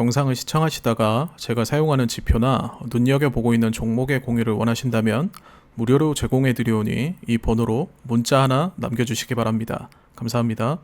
영상을 시청하시다가 제가 사용하는 지표나 눈여겨보고 있는 종목의 공유를 원하신다면 무료로 제공해 드리오니 이 번호로 문자 하나 남겨주시기 바랍니다. 감사합니다.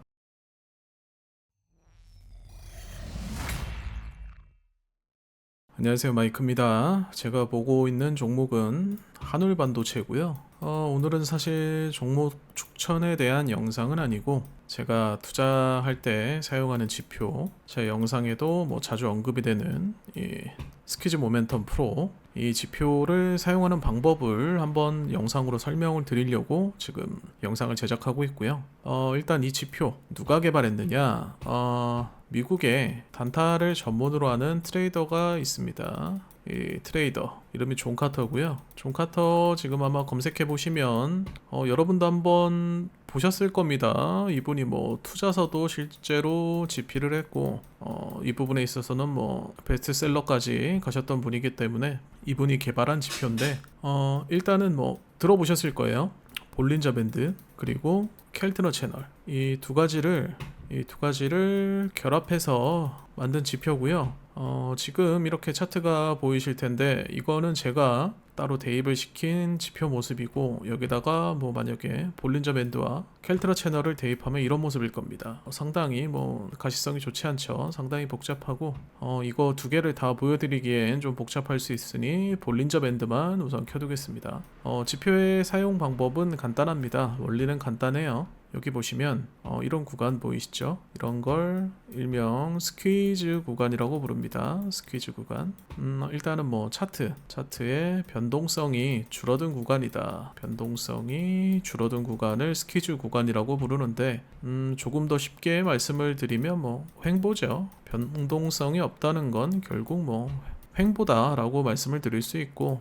안녕하세요 마이크입니다. 제가 보고 있는 종목은 한울반도체고요. 어, 오늘은 사실 종목 추천에 대한 영상은 아니고 제가 투자할 때 사용하는 지표 제 영상에도 뭐 자주 언급이 되는 이 스키즈 모멘텀 프로 이 지표를 사용하는 방법을 한번 영상으로 설명을 드리려고 지금 영상을 제작하고 있고요. 어, 일단 이 지표 누가 개발했느냐? 어, 미국에 단타를 전문으로 하는 트레이더가 있습니다. 이 트레이더 이름이 존 카터고요. 존 카터 지금 아마 검색해 보시면 어, 여러분도 한번 보셨을 겁니다. 이분이 뭐 투자서도 실제로 집필을 했고 어, 이 부분에 있어서는 뭐 베스트셀러까지 가셨던 분이기 때문에 이분이 개발한 지표인데 어, 일단은 뭐 들어보셨을 거예요. 볼린저 밴드 그리고 켈트너 채널 이 두 가지를 이 두 가지를 결합해서 만든 지표고요. 어, 지금 이렇게 차트가 보이실 텐데 이거는 제가 따로 대입을 시킨 지표 모습이고 여기다가 뭐 만약에 볼린저 밴드와 켈트러 채널을 대입하면 이런 모습일 겁니다. 어, 상당히 뭐 가시성이 좋지 않죠. 상당히 복잡하고 어, 이거 두 개를 다 보여드리기엔 좀 복잡할 수 있으니 볼린저 밴드만 우선 켜두겠습니다. 어, 지표의 사용 방법은 간단합니다. 원리는 간단해요. 여기 보시면 어, 이런 구간 보이시죠? 이런 걸 일명 스퀴즈 구간이라고 부릅니다. 스퀴즈 구간. 음, 일단은 뭐 차트, 차트의 변동성이 줄어든 구간이다. 변동성이 줄어든 구간을 스퀴즈 구간이라고 부르는데 음, 조금 더 쉽게 말씀을 드리면 뭐 횡보죠. 변동성이 없다는 건 결국 뭐 횡보다라고 말씀을 드릴 수 있고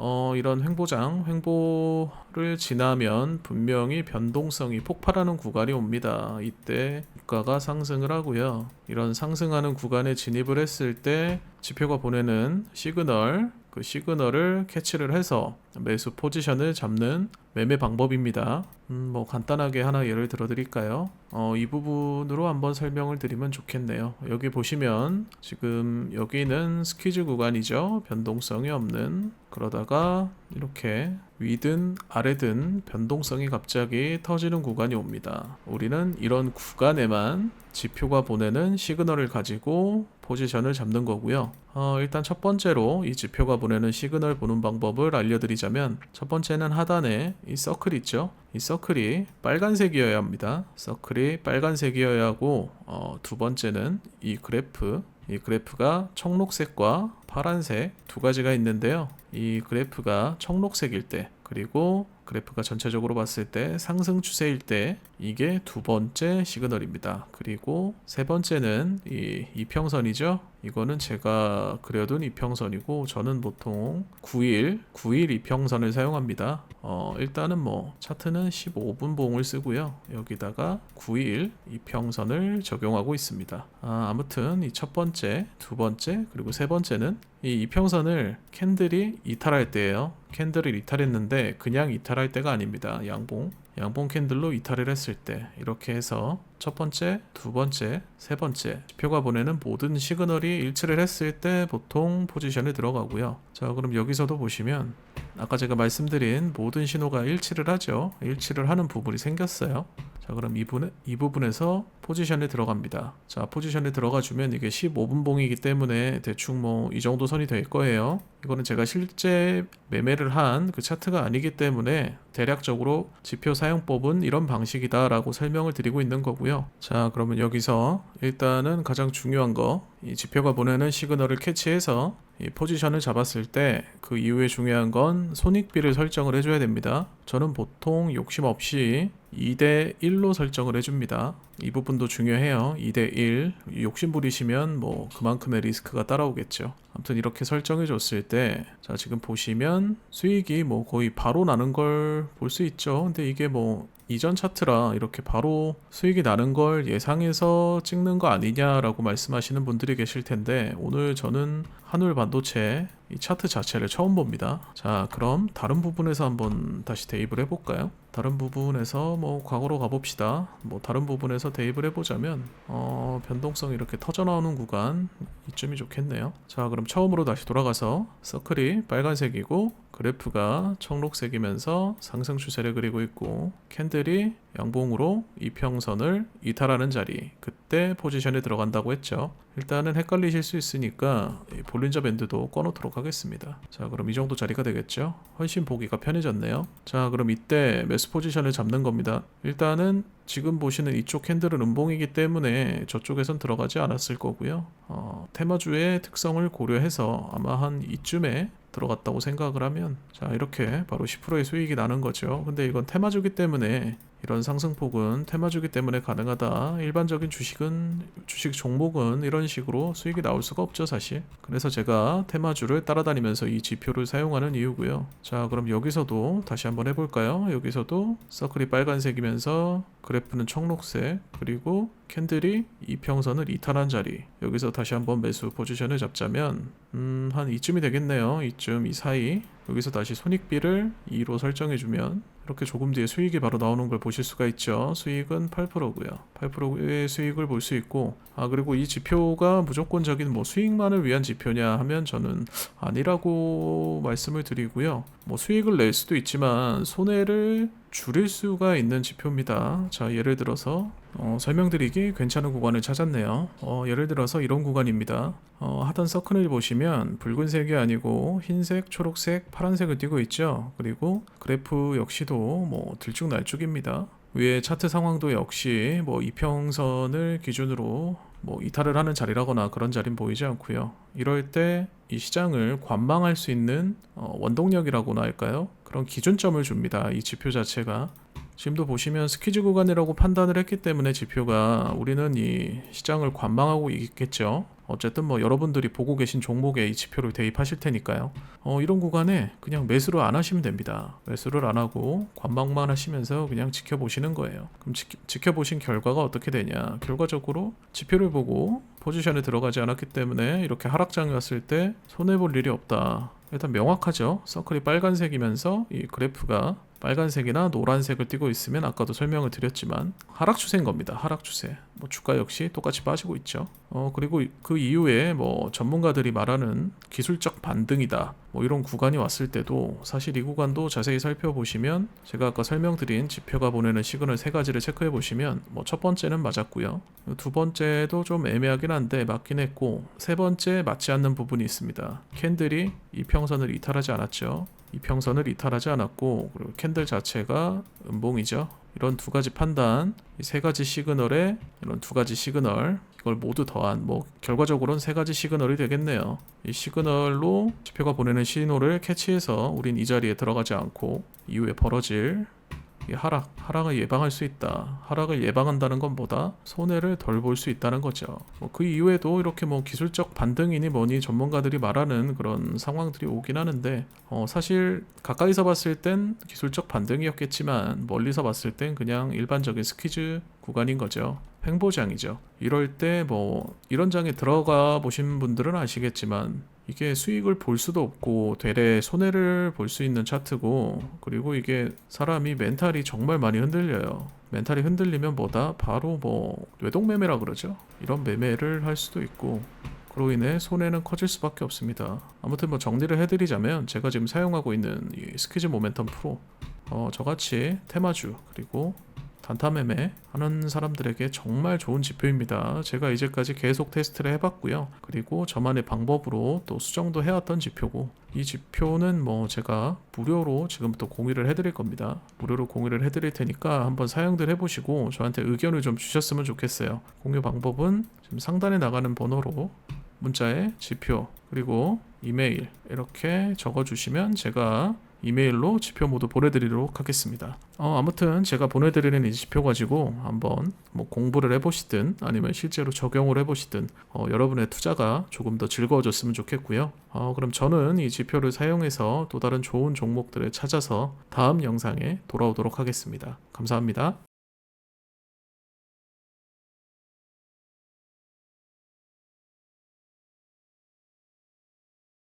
어, 이런 횡보장, 횡보를 지나면 분명히 변동성이 폭발하는 구간이 옵니다. 이때 주가가 상승을 하고요. 이런 상승하는 구간에 진입을 했을 때 지표가 보내는 시그널, 그 시그널을 캐치를 해서 매수 포지션을 잡는 매매 방법입니다. 음, 뭐 간단하게 하나 예를 들어 드릴까요? 어, 이 부분으로 한번 설명을 드리면 좋겠네요. 여기 보시면 지금 여기는 스퀴즈 구간이죠. 변동성이 없는 그러다가 이렇게 위든 아래든 변동성이 갑자기 터지는 구간이 옵니다. 우리는 이런 구간에만 지표가 보내는 시그널을 가지고 포지션을 잡는 거고요. 어, 일단 첫 번째로 이 지표가 보내는 시그널 보는 방법을 알려드리자면 첫 번째는 하단에 이 서클 있죠. 이 서클이 빨간색이어야 합니다. 서클이 빨간색이어야 하고 어, 두 번째는 이 그래프 이 그래프가 청록색과 파란색 두 가지가 있는데요. 이 그래프가 청록색일 때 그리고 그래프가 전체적으로 봤을 때 상승 추세일 때 이게 두 번째 시그널입니다. 그리고 세 번째는 이 이평선이죠. 이거는 제가 그려둔 이평선이고 저는 보통 9일 9일 이평선을 사용합니다. 어, 일단은 뭐 차트는 15분 봉을 쓰고요. 여기다가 9일 이평선을 적용하고 있습니다. 아, 아무튼 이 첫 번째, 두 번째, 그리고 세 번째는 이 이평선을 캔들이 이탈할 때예요. 캔들을 이탈했는데 그냥 이탈할 때가 아닙니다. 양봉. 양봉 캔들로 이탈을 했을 때 이렇게 해서 첫 번째, 두 번째, 세 번째 지표가 보내는 모든 시그널이 일치를 했을 때 보통 포지션에 들어가고요. 자, 그럼 여기서도 보시면 아까 제가 말씀드린 모든 신호가 일치를 하죠. 일치를 하는 부분이 생겼어요. 자, 그럼 이, 부분, 이 부분에서 포지션에 들어갑니다. 자, 포지션에 들어가 주면 이게 15분 봉이기 때문에 대충 뭐 이 정도 선이 될 거예요. 이거는 제가 실제 매매를 한 그 차트가 아니기 때문에 대략적으로 지표 사용법은 이런 방식이다라고 설명을 드리고 있는 거고요. 자, 그러면 여기서 일단은 가장 중요한 거, 이 지표가 보내는 시그널을 캐치해서 이 포지션을 잡았을 때 그 이후에 중요한 건 손익비를 설정을 해줘야 됩니다. 저는 보통 욕심 없이 2대 1로 설정을 해줍니다. 이 부분도 중요해요. 2대 1. 욕심 부리시면 뭐 그만큼의 리스크가 따라오겠죠. 아무튼 이렇게 설정해 줬을 때, 자, 지금 보시면 수익이 뭐 거의 바로 나는 걸 볼 수 있죠. 근데 이게 뭐 이전 차트라 이렇게 바로 수익이 나는 걸 예상해서 찍는 거 아니냐라고 말씀하시는 분들이 계실 텐데 오늘 저는 한울 반도체 이 차트 자체를 처음 봅니다. 자, 그럼 다른 부분에서 한번 다시 대입을 해볼까요? 다른 부분에서 뭐 과거로 가봅시다. 뭐 다른 부분에서 대입을 해보자면 어, 변동성이 이렇게 터져 나오는 구간 이쯤이 좋겠네요. 자, 그럼 처음으로 다시 돌아가서 서클이 빨간색이고 그래프가 청록색이면서 상승 추세를 그리고 있고 캔들이 양봉으로 이평선을 이탈하는 자리 그때 포지션에 들어간다고 했죠. 일단은 헷갈리실 수 있으니까 이 볼린저 밴드도 꺼놓도록 하겠습니다. 자, 그럼 이 정도 자리가 되겠죠. 훨씬 보기가 편해졌네요. 자, 그럼 이때 매수 포지션을 잡는 겁니다. 일단은 지금 보시는 이쪽 캔들은 음봉이기 때문에 저쪽에선 들어가지 않았을 거고요. 어, 테마주의 특성을 고려해서 아마 한 이쯤에 들어갔다고 생각을 하면 자 이렇게 바로 10%의 수익이 나는 거죠. 근데 이건 테마주기 때문에 이런 상승폭은 테마주기 때문에 가능하다. 일반적인 주식은 주식 종목은 이런 식으로 수익이 나올 수가 없죠, 사실. 그래서 제가 테마주를 따라다니면서 이 지표를 사용하는 이유고요. 자, 그럼 여기서도 다시 한번 해볼까요? 여기서도 서클이 빨간색이면서 그래프는 청록색 그리고 캔들이 이평선을 이탈한 자리 여기서 다시 한번 매수 포지션을 잡자면 음, 한 이쯤이 되겠네요. 이쯤 이 사이 여기서 다시 손익비를 2로 설정해주면 이렇게 조금 뒤에 수익이 바로 나오는 걸 보실 수가 있죠. 수익은 8%고요. 8%의 수익을 볼 수 있고 아 그리고 이 지표가 무조건적인 뭐 수익만을 위한 지표냐 하면 저는 아니라고 말씀을 드리고요. 뭐 수익을 낼 수도 있지만 손해를 줄일 수가 있는 지표입니다. 자, 예를 들어서 어, 설명드리기 괜찮은 구간을 찾았네요. 어, 예를 들어서 이런 구간입니다. 어, 하단 서클을 보시면 붉은색이 아니고 흰색, 초록색, 파란색을 띄고 있죠. 그리고 그래프 역시도 뭐 들쭉날쭉입니다. 위에 차트 상황도 역시 뭐 이평선을 기준으로 뭐 이탈을 하는 자리라거나 그런 자리는 보이지 않고요. 이럴 때 이 시장을 관망할 수 있는 어, 원동력이라고나 할까요? 그런 기준점을 줍니다. 이 지표 자체가 지금도 보시면 스퀴즈 구간이라고 판단을 했기 때문에 지표가 우리는 이 시장을 관망하고 있겠죠. 어쨌든 뭐 여러분들이 보고 계신 종목에 이 지표를 대입하실 테니까요. 어, 이런 구간에 그냥 매수를 안 하시면 됩니다. 매수를 안 하고 관망만 하시면서 그냥 지켜보시는 거예요. 그럼 지, 지켜보신 결과가 어떻게 되냐? 결과적으로 지표를 보고 포지션에 들어가지 않았기 때문에 이렇게 하락장이 왔을 때 손해 볼 일이 없다. 일단 명확하죠. 서클이 빨간색이면서 이 그래프가 빨간색이나 노란색을 띠고 있으면 아까도 설명을 드렸지만 하락 추세인 겁니다. 하락 추세. 뭐 주가 역시 똑같이 빠지고 있죠. 어 그리고 그 이후에 뭐 전문가들이 말하는 기술적 반등이다. 뭐 이런 구간이 왔을 때도 사실 이 구간도 자세히 살펴보시면 제가 아까 설명드린 지표가 보내는 시그널 세 가지를 체크해 보시면 뭐 첫 번째는 맞았고요. 두 번째도 좀 애매하긴 한데 맞긴 했고 세 번째 맞지 않는 부분이 있습니다. 캔들이 이평선을 이탈하지 않았죠. 이 평선을 이탈하지 않았고 그리고 캔들 자체가 음봉이죠. 이런 두 가지 판단, 이세 가지 시그널에 이런 두 가지 시그널 이걸 모두 더한 뭐 결과적으로는 세 가지 시그널이 되겠네요. 이 시그널로 지표가 보내는 신호를 캐치해서 우린 이 자리에 들어가지 않고 이후에 벌어질 이 하락, 하락을 예방할 수 있다. 하락을 예방한다는 건 뭐다? 손해를 덜 볼 수 있다는 거죠. 뭐 그 이후에도 이렇게 뭐 기술적 반등이니 뭐니 전문가들이 말하는 그런 상황들이 오긴 하는데 어 사실 가까이서 봤을 땐 기술적 반등이었겠지만 멀리서 봤을 땐 그냥 일반적인 스퀴즈 구간인 거죠. 횡보장이죠. 이럴 때 뭐 이런 장에 들어가 보신 분들은 아시겠지만 이게 수익을 볼 수도 없고 되레 손해를 볼 수 있는 차트고 그리고 이게 사람이 멘탈이 정말 많이 흔들려요. 멘탈이 흔들리면 뭐다? 바로 뭐 외동매매라 그러죠. 이런 매매를 할 수도 있고 그로 인해 손해는 커질 수밖에 없습니다. 아무튼 뭐 정리를 해드리자면 제가 지금 사용하고 있는 이 스퀴즈 모멘텀 프로 어, 저같이 테마주 그리고 단타 매매 하는 사람들에게 정말 좋은 지표입니다. 제가 이제까지 계속 테스트를 해봤고요. 그리고 저만의 방법으로 또 수정도 해왔던 지표고 이 지표는 뭐 제가 무료로 지금부터 공유를 해드릴 겁니다. 무료로 공유를 해드릴 테니까 한번 사용들 해보시고 저한테 의견을 좀 주셨으면 좋겠어요. 공유 방법은 지금 상단에 나가는 번호로 문자에 지표 그리고 이메일 이렇게 적어주시면 제가 이메일로 지표 모두 보내드리도록 하겠습니다. 어, 아무튼 제가 보내드리는 이 지표 가지고 한번 뭐 공부를 해보시든 아니면 실제로 적용을 해보시든 어, 여러분의 투자가 조금 더 즐거워졌으면 좋겠고요. 어, 그럼 저는 이 지표를 사용해서 또 다른 좋은 종목들을 찾아서 다음 영상에 돌아오도록 하겠습니다. 감사합니다.